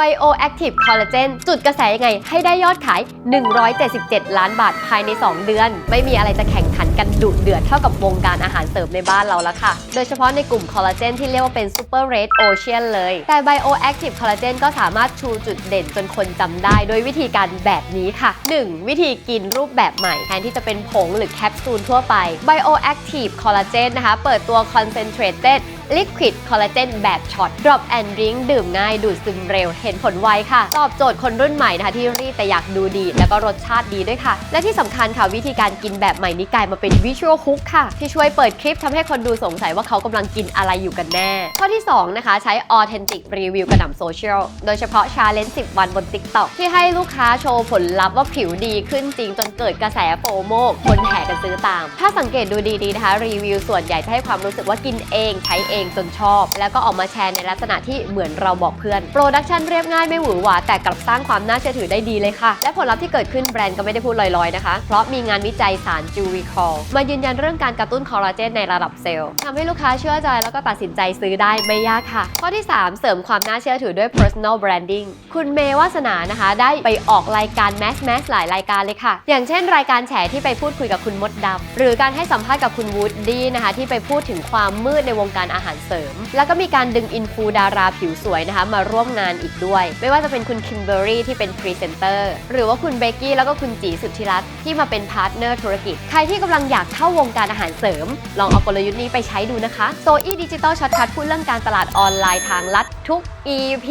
Bioactive Collagen จุดกระแสยังไง ให้ได้ยอดขาย 177 ล้านบาทภายใน 2 เดือน ไม่มีอะไรจะแข่งขันกันดุเดือดเท่ากับวงการอาหารเสริมในบ้านเราแล้วค่ะ โดยเฉพาะในกลุ่มคอลลาเจนที่เรียกว่าเป็น Super Red Ocean เลย แต่ Bioactive Collagen ก็สามารถชูจุดเด่นจนคนจำได้ โดยวิธีการแบบนี้ค่ะ 1. วิธีกินรูปแบบใหม่แทนที่จะเป็นผงหรือแคปซูลทั่วไป Bioactive Collagen นะคะ เปิดตัว Concentrated Liquid Collagen แบบช็อต Drop and Drink ดื่มง่ายดูดซึมเร็ว เห็นผลไวค่ะ ตอบโจทย์คนรุ่นใหม่นะคะที่รีบแต่อยากดูดี แล้วก็รสชาติดีด้วยค่ะ และที่สำคัญค่ะวิธีการกินแบบใหม่นี้กลายมาเป็น Visual Hook ค่ะ ที่ช่วยเปิดคลิปทำให้คนดูสงสัยว่าเขากำลังกินอะไรอยู่กันแน่ ข้อที่ 2 นะคะ ใช้ Authentic Review กระหน่ำโซเชียลโดยเฉพาะ Challenge 10 วันบน TikTok ที่ให้ลูกค้าโชว์ผลลัพธ์ว่าผิวดีขึ้นจริงจนเกิดกระแสโฟโมคนแห่กันซื้อตาม ถ้าสังเกตดูดีๆนะคะรีวิวส่วนใหญ่จะให้ความรู้สึกว่ากินเองใช้เององจนชอบ แล้วก็ออกมาแชร์ในลักษณะที่เหมือนเราบอกเพื่อนโปรดักชันเรียบง่ายไม่หวือหวาแต่กลับสร้างความน่าเชื่อถือได้ดีเลยค่ะ และผลลัพธ์ที่เกิดขึ้นแบรนด์ก็ไม่ได้พูดลอยๆนะคะ เพราะมีงานวิจัยสารจูริคอลมายืนยันเรื่องการกระตุ้นคอลลาเจนในระดับเซลล์ทำให้ลูกค้าเชื่อใจแล้วก็ตัดสินใจซื้อได้ไม่ยากค่ะ ข้อที่ 3 เสริมความน่าเชื่อถือด้วย personal branding คุณเมย์วาสนานะคะ ได้ไปออกรายการแมสแมสหลายรายการเลยค่ะ อย่างเช่น รายการแฉที่ไปพูดคุยกับคุณมดดำหรือการให้สัมภาษณ์กับคุณวูดดี้นะคะที่ไปพูดถึงความมืดในวงการอาหารเสริม แล้วก็มีการดึงอินฟูดาราผิวสวยนะคะมาร่วมงานอีกด้วย ไม่ว่าจะเป็นคุณคิมเบอรี่ที่เป็นพรีเซนเตอร์หรือว่าคุณเบกกี้แล้วก็คุณจีสุทธิรัตน์ที่มาเป็นพาร์ทเนอร์ธุรกิจ ใครที่กำลังอยากเข้าวงการอาหารเสริม ลองเอากลยุทธ์นี้ไปใช้ดูนะคะโซอี้ดิจิตอลช็อตคัทพูดเรื่องการตลาดออนไลน์ทางลัดทุก EP